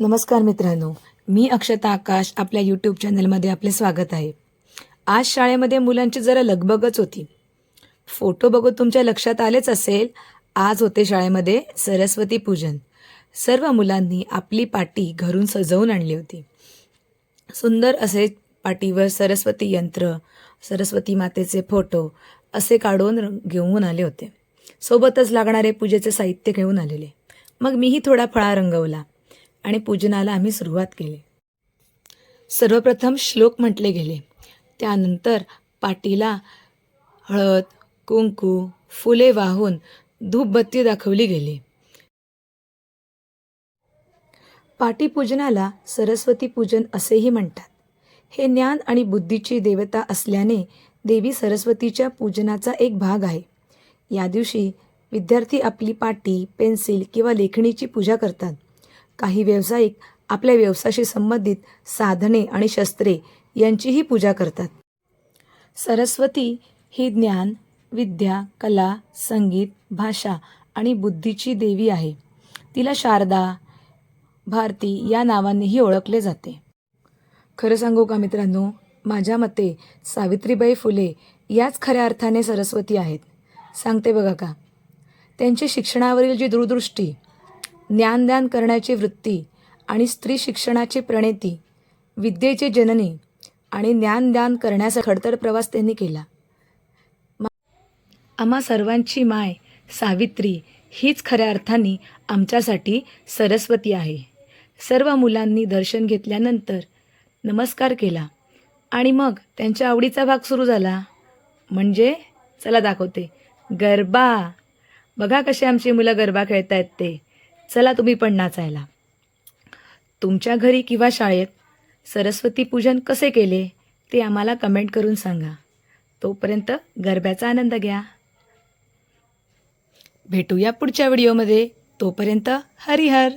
नमस्कार मित्रांनो मी अक्षता आकाश आपल्या यूट्यूब चॅनलमध्ये आपले स्वागत आहे. आज शाळेमध्ये मुलांची जरा लगबगच होती. फोटो बघून तुमच्या लक्षात आलेच असेल आज होते शाळेमध्ये सरस्वती पूजन. सर्व मुलांनी आपली पाटी घरून सजवून आणली होती. सुंदर असे पाटीवर सरस्वती यंत्र सरस्वती मातेचे फोटो असे काढून घेऊन आले होते. सोबतच लागणारे पूजेचे साहित्य घेऊन आलेले. मग मीही थोडा फळा रंगवला. आणि पूजनाला आम्ही सुरुवात केली. सर्वप्रथम श्लोक म्हटले गेले. त्यानंतर पाटीला हळद कुंकू फुले वाहून धूपबत्ती दाखवली गेली. पाटीपूजनाला सरस्वती पूजन असेही म्हणतात. हे ज्ञान आणि बुद्धीची देवता असल्याने देवी सरस्वतीच्या पूजनाचा एक भाग आहे. या दिवशी विद्यार्थी आपली पाटी पेन्सिल किंवा लेखणीची पूजा करतात. काही व्यावसायिक आपल्या व्यवसायाशी संबंधित साधने आणि शस्त्रे यांचीही पूजा करतात. सरस्वती ही ज्ञान विद्या कला संगीत भाषा आणि बुद्धीची देवी आहे. तिला शारदा भारती या नावानेही ओळखले जाते. खरं सांगू का मित्रांनो माझ्या मते सावित्रीबाई फुले याच खऱ्या अर्थाने सरस्वती आहेत. सांगते बघा का? त्यांची शिक्षणावरील जी दूरदृष्टी ज्ञानदान करण्याची वृत्ती आणि स्त्री शिक्षणाची प्रणेती विद्येची जननी आणि ज्ञानदान करण्याचा खडतर प्रवास त्यांनी केला. आम्हा सर्वांची माय सावित्री हीच खऱ्या अर्थाने आमच्यासाठी सरस्वती आहे. सर्व मुलांनी दर्शन घेतल्यानंतर नमस्कार केला आणि मग त्यांच्या आवडीचा भाग सुरू झाला. म्हणजे? चला दाखवते. गरबा. बघा कसे आमची मुलं गरबा खेळतायत ते. चला तुम्ही पण नाचायला. तुमच्या घरी किंवा शाळेत सरस्वती पूजन कसे केले ते आम्हाला कमेंट करून सांगा. तोपर्यंत गरब्याचा आनंद घ्या. भेटूया पुढच्या व्हिडिओमध्ये. तोपर्यंत हरिहर.